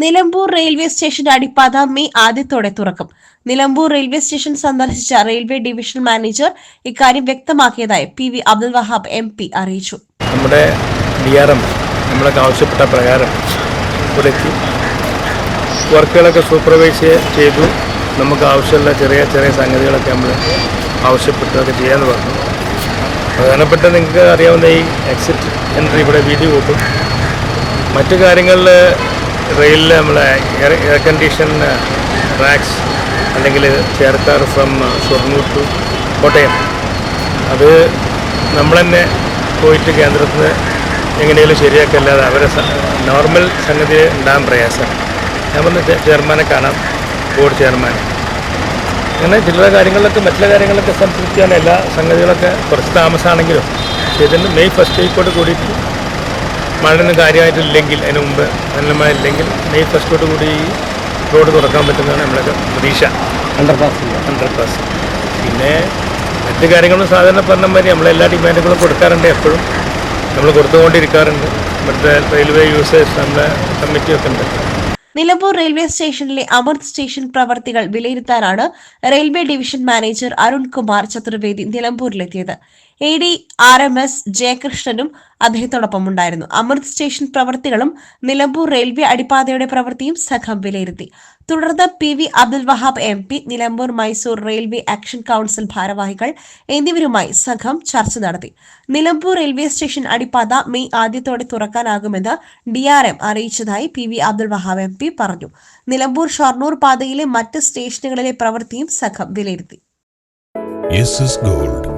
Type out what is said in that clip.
Nilambur railway സ്റ്റേഷന്റെ അടിപ്പാത May ആദ്യത്തോടെ തുറക്കും. നിലമ്പൂർ റെയിൽവേ സ്റ്റേഷൻ സന്ദർശിച്ച റെയിൽവേ ഡിവിഷൻ മാനേജർ ഇക്കാര്യം വ്യക്തമാക്കിയതായി P V Abdul Wahab M P അറിയിച്ചു. നമ്മുടെ ഡി ആർ എം നമ്മളൊക്കെ ആവശ്യപ്പെട്ട പ്രകാരം വർക്കുകളൊക്കെ സൂപ്പർവൈസ് ചെയ്തു. നമുക്ക് ആവശ്യമുള്ള ചെറിയ ചെറിയ സംഗതികളൊക്കെ നമ്മൾ ആവശ്യപ്പെട്ടതൊക്കെ ചെയ്യാമെന്ന് പറഞ്ഞു. പ്രധാനപ്പെട്ട നിങ്ങൾക്ക് അറിയാവുന്ന ഈ എക്സിറ്റ് എൻട്രി ഇവിടെ വീതി കൂട്ടും മറ്റു കാര്യങ്ങളിൽ റെയിലിൽ നമ്മളെ എയർ കണ്ടീഷൻ ട്രാക്സ് അല്ലെങ്കിൽ chair car from Shoranur to Kottayam. അത് നമ്മൾ തന്നെ പോയിട്ട് കേന്ദ്രത്തിൽ എങ്ങനെയെങ്കിലും ശരിയാക്കല്ലാതെ അവരെ നോർമൽ സംഗതി ഉണ്ടാകാൻ പ്രയാസം. ഞാൻ ചെ- ചെയർമാനെ കാണാം ബോർഡ് ചെയർമാൻ അങ്ങനെ ചില കാര്യങ്ങളിലൊക്കെ മറ്റുള്ള കാര്യങ്ങളൊക്കെ സംതൃപ്തിയാണ് എല്ലാ സംഗതികളൊക്കെ കുറച്ച് താമസമാണെങ്കിലും ഇതിന് മെയ് ഫസ്റ്റ് വീക്കോട് കൂടിയിട്ട് മഴയൊന്നും കാര്യമായിട്ടില്ലെങ്കിൽ അതിന് മുമ്പ് നല്ല മഴ ഇല്ലെങ്കിൽ മെയ് ഫസ്റ്റോട് കൂടി റോഡ് തുറക്കാൻ പറ്റുന്നതാണ് നമ്മളൊക്കെ പ്രതീക്ഷ. അണ്ടർപാസ് അണ്ടർപാസ് പിന്നെ മറ്റ് കാര്യങ്ങളും സാധാരണ പറഞ്ഞ മാതിരി നമ്മളെല്ലാ ഡിമാൻഡുകളും കൊടുക്കാറുണ്ട് എപ്പോഴും. നമ്മൾ കൊടുത്തുകൊണ്ടിരിക്കാറുണ്ട്. ഇവിടുത്തെ റെയിൽവേ യൂസേഴ്സ് നമ്മുടെ കമ്മിറ്റിയൊക്കെ ഉണ്ട്. നിലമ്പൂർ റെയിൽവേ സ്റ്റേഷനിലെ അമൃത് സ്റ്റേഷൻ പ്രവർത്തികൾ വിലയിരുത്താനാണ് railway division manager Arun Kumar Chaturvedi നിലമ്പൂരിലെത്തിയത്. A D R M S ജയകൃഷ്ണനും അദ്ദേഹത്തോടൊപ്പം ഉണ്ടായിരുന്നു. അമൃത് സ്റ്റേഷൻ പ്രവർത്തികളും നിലമ്പൂർ റെയിൽവേ അടിപ്പാതയുടെ പ്രവൃത്തിയും സംഘം വിലയിരുത്തി. തുടർന്ന് P V Abdul Wahab M P Nilambur Mysore railway action council ഭാരവാഹികൾ എന്നിവരുമായി സംഘം ചർച്ച നടത്തി. നിലമ്പൂർ റെയിൽവേ സ്റ്റേഷൻ അടിപ്പാത മെയ് ആദ്യത്തോടെ തുറക്കാനാകുമെന്ന് ഡി ആർ എം അറിയിച്ചതായി P V Abdul Wahab M P പറഞ്ഞു. നിലമ്പൂർ ഷൊർണൂർ പാതയിലെ മറ്റ് സ്റ്റേഷനുകളിലെ പ്രവൃത്തിയും സംഘം വിലയിരുത്തി. Gold